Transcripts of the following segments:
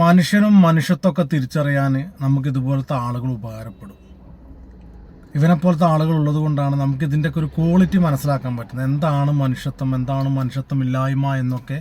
മനുഷ്യനും മനുഷ്യത്വമൊക്കെ തിരിച്ചറിയാൻ നമുക്ക് ഇതുപോലത്തെ ആളുകൾ ഉപകാരപ്പെടും. ഇവനെ പോലത്തെ ആളുകൾ ഉള്ളത് കൊണ്ടാണ് നമുക്ക് ഇതിന്റെയൊക്കെ ഒരു ക്വാളിറ്റി മനസ്സിലാക്കാൻ പറ്റുന്നത്. എന്താണ് മനുഷ്യത്വം എന്താണ് മനുഷ്യത്വം ഇല്ലായ്മ എന്നൊക്കെ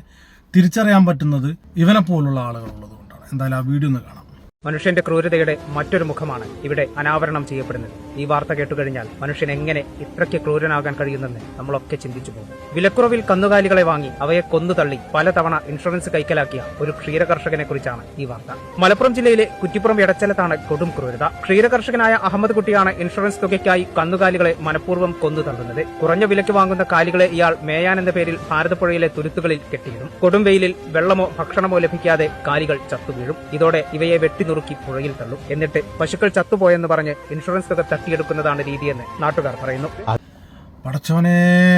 തിരിച്ചറിയാൻ പറ്റുന്നത് ഇവനെ പോലുള്ള ആളുകൾ ഉള്ളത് കൊണ്ടാണ് എന്തായാലും ആ വീഡിയോ ഒന്ന് കാണാം. മനുഷ്യന്റെ ക്രൂരതയുടെ മറ്റൊരു മുഖമാണ് ഇവിടെ അനാവരണം ചെയ്യപ്പെടുന്നത്. ഈ വാർത്ത കേട്ടുകഴിഞ്ഞാൽ മനുഷ്യൻ എങ്ങനെ ഇത്രയ്ക്ക് ക്രൂരനാകാൻ കഴിയുന്നെന്ന് നമ്മളൊക്കെ ചിന്തിച്ചു പോകും. വിലക്കുറവിൽ കന്നുകാലികളെ വാങ്ങി അവയെ കൊന്നു തള്ളി പലതവണ ഇൻഷുറൻസ് കൈക്കലാക്കിയ ഒരു ക്ഷീരകർഷകനെ കുറിച്ചാണ് ഈ വാർത്ത. മലപ്പുറം ജില്ലയിലെ കുറ്റിപ്പുറം എടച്ചലത്താണ് കൊടും ക്രൂരത. ക്ഷീരകർഷകനായ അഹമ്മദ് കുട്ടിയാണ് ഇൻഷുറൻസ് തുകയ്ക്കായി കന്നുകാലികളെ മനഃപൂർവം കൊന്നു തള്ളുന്നത്. കുറഞ്ഞ വിലയ്ക്ക് വാങ്ങുന്ന കാലികളെ ഇയാൾ മേയാൻ എന്ന പേരിൽ ഭാരതപ്പുഴയിലെ തുരുത്തുകളിൽ കെട്ടിയിടും. കൊടും വെയിലിൽ വെള്ളമോ ഭക്ഷണമോ ലഭിക്കാതെ കാലികൾ ചത്തുവീഴും ഇതോടെ ഇവയെ വെട്ടിനുറുക്കി പുഴയിൽ തള്ളും. എന്നിട്ട് പശുക്കൾ ചത്തുപോയെന്ന് പറഞ്ഞ് ഇൻഷുറൻസ് തുക തട്ടിയെടുക്കുന്നതാണ് രീതിയെന്ന് നാട്ടുകാർ പറയുന്നു. പടച്ചോനെ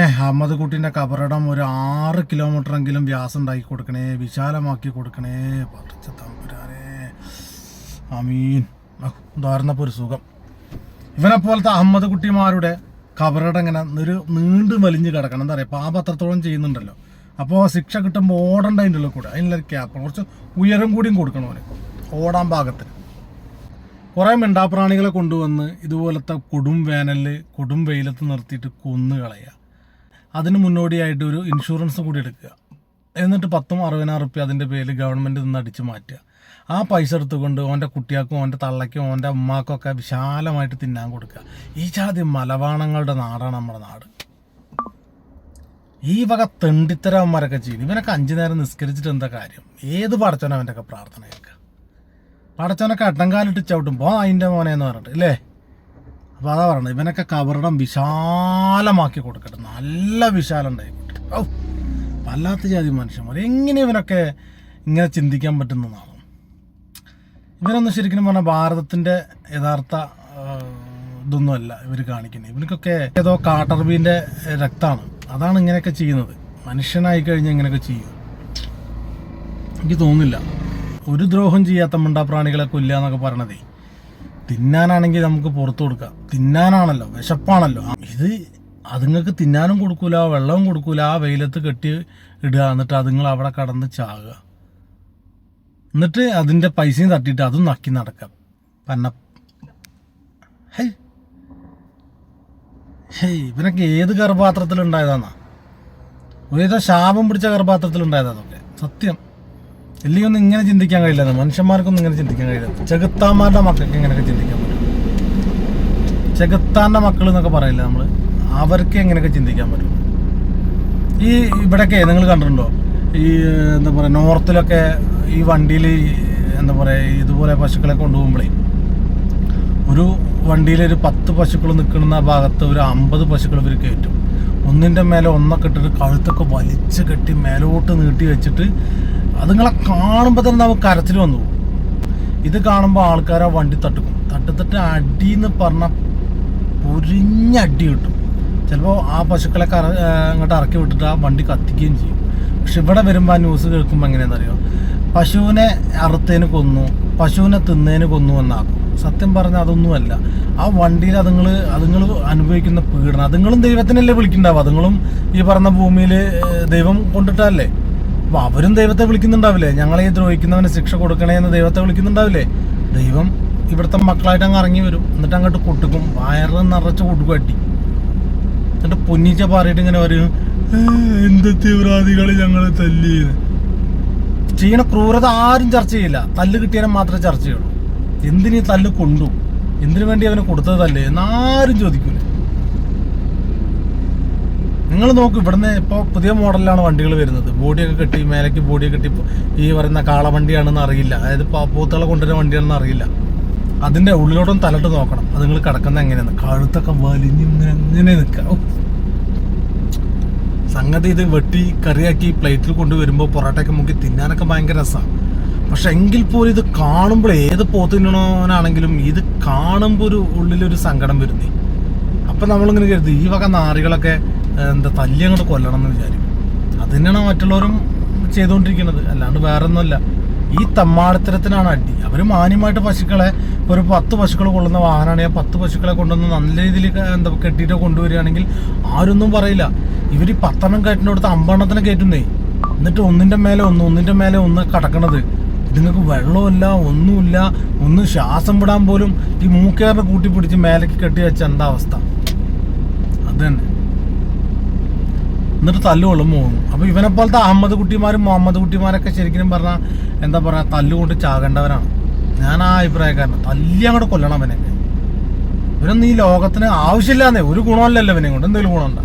അഹമ്മദ് കുട്ടിന്റെ കബറടം ഒരു ആറ് കിലോമീറ്ററെങ്കിലും വ്യാസം ഉണ്ടാക്കി കൊടുക്കണേ വിശാലമാക്കി കൊടുക്കണേ പടച്ച തമ്പുരാനെ. അമീൻ ഒരു സുഖം. ഇവനെ പോലത്തെ അഹമ്മദ് കുട്ടിമാരുടെ കബറടം ഇങ്ങനെ ഒരു നീണ്ടു വലിഞ്ഞ് കിടക്കണം. എന്താ പറയുക പാപത്രത്തോളം ചെയ്യുന്നുണ്ടല്ലോ. അപ്പോൾ ശിക്ഷ കിട്ടുമ്പോൾ ഓടേണ്ട അതിന്റെ ഉള്ളിൽ കൂടെ. അതിനുള്ള ക്യാപ്പ് കുറച്ച് ഉയരം കൂടിയും കൊടുക്കണം ഓടാൻ പാകത്തിന്. കുറേ മിണ്ടാപ്രാണികളെ കൊണ്ടുവന്ന് ഇതുപോലത്തെ കൊടും വേനലിൽ കൊടും വെയിലത്ത് നിർത്തിയിട്ട് കൊന്നു കളയുക. അതിന് മുന്നോടിയായിട്ട് ഒരു ഇൻഷുറൻസ് കൂടി എടുക്കുക. എന്നിട്ട് പത്തും അറുപതിനായിരം റുപ്യ അതിന്റെ പേരിൽ ഗവൺമെന്റ് നിന്ന് അടിച്ച് മാറ്റുക. ആ പൈസ എടുത്തുകൊണ്ട് ഓന്റെ കുട്ടിയാക്കും ഓന്റെ തള്ളയ്ക്കും ഓന്റെ ഉമ്മാക്കും ഒക്കെ വിശാലമായിട്ട് തിന്നാൻ കൊടുക്കുക. ഈ ജാതി മലവാണങ്ങളുടെ നാടാണ് നമ്മുടെ നാട്. ഈ വക തെണ്ടിത്തരവന്മാരൊക്കെ ചെയ്യും. ഇവനൊക്കെ അഞ്ചു നേരം നിസ്കരിച്ചിട്ട് എന്താ കാര്യം? ഏത് പടച്ചോനവന്റെ ഒക്കെ പ്രാർത്ഥന കേൾക്കുക? പടച്ചോനൊക്കെ അട്ടങ്കാലിട്ട് ചവിട്ടും പോ അതിന്റെ മോനെ എന്ന് പറഞ്ഞിട്ട് അല്ലേ അപ്പോൾ അതാ പറയണത് ഇവനൊക്കെ കബറിടം വിശാലമാക്കി കൊടുക്കട്ടെ. നല്ല വിശാലം ഉണ്ടായിക്കോട്ടെ ഔ വല്ലാത്ത ജാതി മനുഷ്യന്മാർ എങ്ങനെ ഇവനൊക്കെ ഇങ്ങനെ ചിന്തിക്കാൻ പറ്റുന്നതാണ്? ഇവരൊന്നും ശരിക്കും പറഞ്ഞാൽ ഭാരതത്തിന്റെ യഥാർത്ഥ ഇതൊന്നുമല്ല ഇവർ കാണിക്കുന്നത് ഇവർക്കൊക്കെ ഏതോ കാട്ടർബീന്റെ രക്തമാണ്. അതാണ് ഇങ്ങനെയൊക്കെ ചെയ്യുന്നത്. മനുഷ്യനായി കഴിഞ്ഞാൽ ഇങ്ങനെയൊക്കെ ചെയ്യും. എനിക്ക് തോന്നുന്നില്ല. ഒരു ദ്രോഹം ചെയ്യാത്ത മിണ്ടാപ്രാണികളെ കൊല്ലുക എന്നൊക്കെ പറയണതേ. തിന്നാനാണെങ്കിൽ നമുക്ക് പുറത്തു കൊടുക്കാം. തിന്നാനാണല്ലോ വിശപ്പാണല്ലോ. ഇത് അതുങ്ങൾക്ക് തിന്നാനും കൊടുക്കൂല വെള്ളവും കൊടുക്കൂല ആ വെയിലത്ത് കെട്ടി ഇടുക എന്നിട്ട് അതുങ്ങൾ അവിടെ കടന്ന് ചാകുക. എന്നിട്ട് അതിന്റെ പൈസയും തട്ടിയിട്ട് അതും നക്കി നടക്കാം പന്ന ഹേയ് ഇവനൊക്കെ ഏത് ഗർഭപാത്രത്തിലുണ്ടായതാന്നാ? ഏതോ ശാപം പിടിച്ച ഗർഭപാത്രത്തിലുണ്ടായതാ അതൊക്കെ. സത്യം. എല്ലിയൊന്നും ഇങ്ങനെ ചിന്തിക്കാൻ കഴിയില്ല. മനുഷ്യന്മാർക്കൊന്നും ഇങ്ങനെ ചിന്തിക്കാൻ കഴിയില്ല. ചെകുത്താന്മാരുടെ മക്കൾക്ക് ഇങ്ങനെയൊക്കെ ചിന്തിക്കാൻ പറ്റും. ചെകുത്താന്റെ മക്കൾ എന്നൊക്കെ പറയില്ല നമ്മൾ അവർക്ക് എങ്ങനെയൊക്കെ ചിന്തിക്കാൻ പറ്റും. ഈ ഇവിടെയൊക്കെ നിങ്ങൾ കണ്ടിട്ടുണ്ടോ? ഈ എന്താ പറയുക നോർത്തിലൊക്കെ ഈ വണ്ടിയിൽ എന്താ പറയുക ഇതുപോലെ പശുക്കളെ കൊണ്ടുപോകുമ്പോഴേ ഒരു വണ്ടിയിൽ ഒരു പത്ത് പശുക്കൾ നിൽക്കുന്ന ഭാഗത്ത് ഒരു അമ്പത് പശുക്കൾ ഇവർ കയറ്റും. ഒന്നിന്റെ മേലെ ഒന്നൊക്കെ ഇട്ടിട്ട് കഴുത്തൊക്കെ വലിച്ച് കെട്ടി മേലോട്ട് നീട്ടി വെച്ചിട്ട് അതുങ്ങളെ കാണുമ്പോൾ തന്നെ നമുക്ക് കരച്ചിൽ വന്നു. ഇത് കാണുമ്പോൾ ആൾക്കാർ ആ വണ്ടി തട്ടുക്കും തട്ടിത്തട്ട് അടി എന്ന് പറഞ്ഞാൽ പൊരിഞ്ഞടി കിട്ടും. ചിലപ്പോൾ ആ പശുക്കളെ കറ അങ്ങോട്ട് ഇറക്കി വിട്ടിട്ട് ആ വണ്ടി കത്തിക്കുകയും ചെയ്യും. പക്ഷെ ഇവിടെ വരുമ്പോൾ ആ ന്യൂസ് കേൾക്കുമ്പോൾ എങ്ങനെയാണെന്നറിയോ പശുവിനെ അറുത്തേന് കൊന്നു പശുവിനെ തിന്നേന് കൊന്നു എന്നാക്കും. സത്യം പറഞ്ഞാൽ അതൊന്നുമല്ല ആ വണ്ടിയിൽ അതുങ്ങൾ അതുങ്ങൾ അനുഭവിക്കുന്ന പീഡനം. അതുങ്ങളും ദൈവത്തിനല്ലേ വിളിക്കുന്നുണ്ടാവും അതുങ്ങളും ഈ പറഞ്ഞ ഭൂമിയിൽ ദൈവം കൊണ്ടിട്ടല്ലേ അപ്പൊ അവരും ദൈവത്തെ വിളിക്കുന്നുണ്ടാവില്ലേ? ഞങ്ങളെ ദ്രോഹിക്കുന്നവന് ശിക്ഷ കൊടുക്കണേ എന്ന് ദൈവത്തെ വിളിക്കുന്നുണ്ടാവില്ലേ? ദൈവം ഇവിടുത്തെ മക്കളായിട്ട് അങ്ങ് ഇറങ്ങി വരും. എന്നിട്ട് അങ്ങോട്ട് കൊട്ടുക്കും. വയറ് നിറച്ച് കൊടുക്കും അട്ടി എന്നിട്ട് പൊന്നിച്ച പാറിയിട്ട് ഇങ്ങനെ പറയും "ഏ, എന്ത് തീവ്രവാദികൾ ഞങ്ങൾ തല്ലിയത്? ചെയ്യണ ക്രൂരത ആരും ചർച്ച ചെയ്യില്ല. തല്ല് കിട്ടിയാലും മാത്രമേ ചർച്ച ചെയ്യുള്ളൂ. എന്തിനീ തല്ല് കൊണ്ടു? എന്തിനു വേണ്ടി അവന് കൊടുത്തത് തല്ലേ? എന്നാരും ചോദിക്കൂല. നിങ്ങൾ നോക്ക് ഇവിടുന്ന് ഇപ്പോൾ പുതിയ മോഡലിലാണ് വണ്ടികൾ വരുന്നത്. ബോഡിയൊക്കെ കെട്ടി മേലേക്ക് ബോഡിയൊക്കെ കെട്ടി ഈ പറയുന്ന കാളവണ്ടിയാണെന്ന് അറിയില്ല. അതായത് പൂത്തള കൊണ്ടുവരുന്ന വണ്ടിയാണെന്ന് അറിയില്ല. അതിന്റെ ഉള്ളിലോട്ടൊന്ന് തലട്ട് നോക്കണം. അത് നിങ്ങൾ കിടക്കുന്ന എങ്ങനെയാണ് കഴുത്തൊക്കെ വലിഞ്ഞു ഇങ്ങനെ നിൽക്കാം സംഗതി ഇത് വെട്ടി കറിയാക്കി പ്ലേറ്റിൽ കൊണ്ടുവരുമ്പോൾ പൊറോട്ടയൊക്കെ മുക്കി തിന്നാനൊക്കെ ഭയങ്കര രസമാണ് പക്ഷെ എങ്കിൽ പോലും ഇത് കാണുമ്പോൾ ഏത് പോത്ത് തിന്നണവനാണെങ്കിലും ഇത് കാണുമ്പോൾ ഒരു ഉള്ളിലൊരു സങ്കടം വരുന്നേ. അപ്പം നമ്മളിങ്ങനെ കരുതി. ഈ വക നാറികളൊക്കെ എന്താ തല്ലി അങ്ങോട്ട് കൊല്ലണം എന്ന് വിചാരിക്കും. അത് തന്നെയാണ് മറ്റുള്ളവരും ചെയ്തുകൊണ്ടിരിക്കുന്നത്. അല്ലാണ്ട് വേറെ ഒന്നുമല്ല ഈ തമ്മാടിത്തരത്തിനാണ് അടി. അവർ മാന്യമായിട്ട് പശുക്കളെ ഇപ്പോൾ ഒരു പത്ത് പശുക്കൾ കൊള്ളുന്ന വാഹനമാണ് ആ പത്ത് പശുക്കളെ കൊണ്ടുവന്ന് നല്ല രീതിയിൽ എന്താ കെട്ടിയിട്ട് കൊണ്ടുവരികയാണെങ്കിൽ ആരൊന്നും പറയില്ല. ഇവർ ഈ പത്തെണ്ണം കയറ്റിനടുത്ത് അമ്പെണ്ണത്തിന് കയറ്റുന്നേ. എന്നിട്ട് ഒന്നിന്റെ മേലെ ഒന്ന് ഒന്നിന്റെ മേലെ ഒന്ന് കടക്കണത്. ഇതുങ്ങൾക്ക് വെള്ളമില്ല ഒന്നുമില്ല. ഒന്ന് ശ്വാസം വിടാൻ പോലും ഈ മൂക്കേറിനെ കൂട്ടിപ്പിടിച്ച് മേലേക്ക് കെട്ടി വെച്ച എന്താ അവസ്ഥ? അത് തന്നെ. എന്നിട്ട് തല്ലുകൊള്ളും പോകും അപ്പൊ ഇവനെ പോലത്തെ അഹമ്മദ് കുട്ടിമാരും മുഹമ്മദ് കുട്ടിമാരൊക്കെ ശരിക്കും പറഞ്ഞാൽ എന്താ പറയാ തല്ലുകൊണ്ട് ചാകേണ്ടവരാണ്. ഞാൻ ആ അഭിപ്രായക്കാരനാണ് തല്ലി അങ്ങോട്ട് കൊല്ലണം അവനൊക്കെ ഇവരൊന്നും ഈ ലോകത്തിന് ആവശ്യമില്ലാന്നേ. ഒരു ഗുണമല്ലല്ലോ ഇവനെ കൊണ്ട്. എന്തെങ്കിലും ഗുണമുണ്ടോ.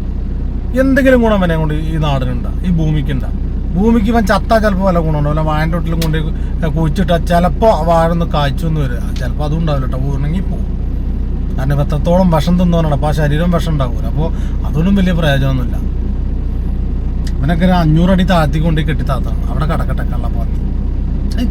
എന്തെങ്കിലും ഗുണം ഇവനെ കൊണ്ട് ഈ നാടിനുണ്ട. ഈ ഭൂമിക്കുണ്ട. ഭൂമിക്ക് ഇവൻ ചത്ത ചിലപ്പോൾ വല്ല ഗുണമുണ്ടോ? വല്ല വാഴന്റെ തൊട്ടിലും കൊണ്ട് കുഴിച്ചിട്ടാൽ ചിലപ്പോൾ വാഴ ഒന്ന് കായ്ച്ചൊന്നും വരിക ചിലപ്പോൾ അതും ഉണ്ടാവില്ല കേട്ടോ പോകും കാരണം എത്രത്തോളം വിഷം തിന്നവനാണ്. അപ്പോൾ ആ ശരീരം വിഷം ഉണ്ടാവില്ല അപ്പോൾ അതൊന്നും വലിയ പ്രയോജനമൊന്നുമില്ല. ഇവനൊക്കെ ഒരു അഞ്ഞൂറടി താഴ്ത്തി കൊണ്ട് കെട്ടി താത്താണ് അവിടെ കടക്കട്ടെ കള്ളപ്പന്നി ഏയ്